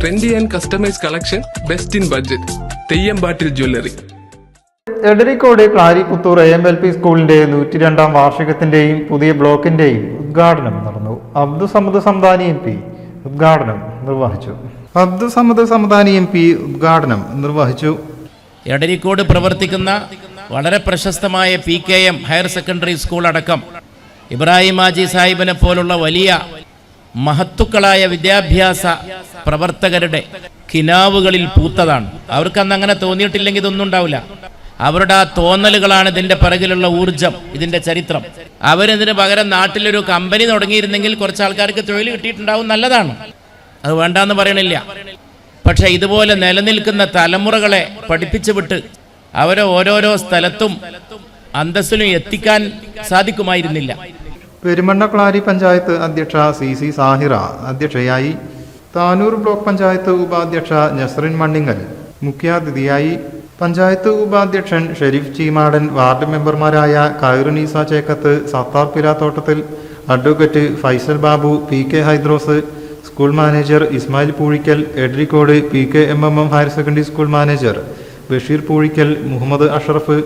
Trendy and customise collection best in budget Theyyampattil jewellery Edarikode Claripputhur A M L P സ്കൂളിന്റെ നൂറ്റി രണ്ടാം വാർഷികത്തിന്റെയും പുതിയ ബ്ലോക്കിന്റെയും ഉദ്ഘാടനം നടന്നു. അബ്ദുസമദ് സമദ് സമദാനി എം പി ഉദ്ഘാടനം നിർവഹിച്ചു. അബ്ദുസമദ് സമദ് സമദാനി എം പി ഉദ്ഘാടനം നിർവഹിച്ചു. എടരിക്കോട് പ്രവർത്തിക്കുന്ന വളരെ പ്രശസ്തമായ P K M higher secondary school അടക്കം ഇബ്രാഹിം ആജി സാഹിബിനെ പോലുള്ള വലിയ മഹത്തുക്കളായ വിദ്യാഭ്യാസ പ്രവർത്തകരുടെ കിനാവുകളിൽ പൂത്തതാണ്. അവർക്കന്ന് അങ്ങനെ തോന്നിയിട്ടില്ലെങ്കിൽ ഇതൊന്നും ഉണ്ടാവില്ല. അവരുടെ ആ തോന്നലുകളാണ് ഇതിന്റെ പിറകിലുള്ള ഊർജം ഇതിന്റെ ചരിത്രം. അവരിതിന് പകരം നാട്ടിലൊരു കമ്പനി തുടങ്ങിയിരുന്നെങ്കിൽ കുറച്ച് ആൾക്കാർക്ക് തൊഴിൽ കിട്ടിയിട്ടുണ്ടാവും നല്ലതാണ്. അത് വേണ്ടാന്ന് പറയണില്ല. പക്ഷെ ഇതുപോലെ നിലനിൽക്കുന്ന തലമുറകളെ പഠിപ്പിച്ചു വിട്ട് അവരെ ഓരോരോ സ്ഥലത്തും അന്തസ്സിലും എത്തിക്കാൻ സാധിക്കുമായിരുന്നില്ല. പെരുമണ്ണ ക്ലാരി പഞ്ചായത്ത് അധ്യക്ഷ സി സി സാഹിറ അധ്യക്ഷയായി താനൂർ ബ്ലോക്ക് പഞ്ചായത്ത് ഉപാധ്യക്ഷ നസ്രിൻ മണ്ണിങ്ങൽ മുഖ്യാതിഥിയായി പഞ്ചായത്ത് ഉപാധ്യക്ഷൻ ഷെരീഫ് ചീമാടൻ വാർഡ് മെമ്പർമാരായ Khairunnisa Chekkath Sathar Pilathottathil advocate Faisal Babu P K Hydros school manager Ismail Poozhikkal Edarikode P K M M M higher secondary school manager Basheer Poozhikkal Muhammad Ashraf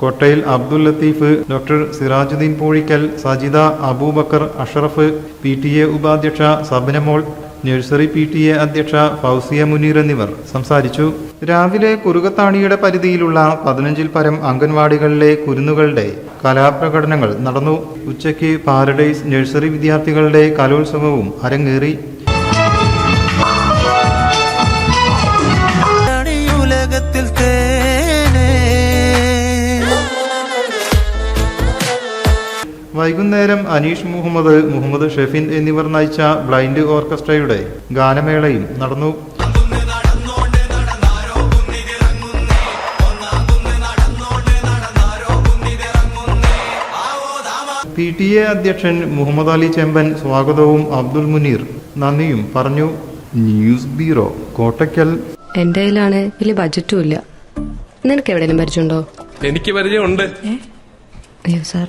Kottayil Abdul Latheef doctor Sirajuddin Poozhikkal Sajitha Aboobacker Ashraf P T A ഉപാധ്യക്ഷ Sabanamol nursery P T A അധ്യക്ഷ ഫൗസിയ മുനീർ എന്നിവർ സംസാരിച്ചു. രാവിലെ കുറുകത്താണിയുടെ പരിധിയിലുള്ള പതിനഞ്ചിൽ പരം അംഗൻവാടികളിലെ കുരുന്നുകളുടെ കലാപ്രകടനങ്ങൾ നടന്നു. ഉച്ചയ്ക്ക് paradise nursery വിദ്യാർത്ഥികളുടെ കലോത്സവവും അരങ്ങേറി. വൈകുന്നേരം അനീഷ് മുഹമ്മദ് മുഹമ്മദ് ഷെഫിൻ എന്നിവർ നയിച്ച ബ്ലൈൻഡ് ഓർക്കസ്ട്രയുടെ ഗാനമേളയും നടന്നു. പി ടി എ അധ്യക്ഷൻ മുഹമ്മദ് അലി ചെമ്പൻ സ്വാഗതവും അബ്ദുൽ മുനീർ. നന്ദിയും പറഞ്ഞു. News bureau Kottakkal. എന്റെ കയ്യിലാണ് വലിയ ബജറ്റും ഇല്ല. നിനക്ക് എവിടെയെങ്കിലും പരിചയമുണ്ടോ? എനിക്ക് പരിചയമുണ്ട്. അയ്യോ സാർ.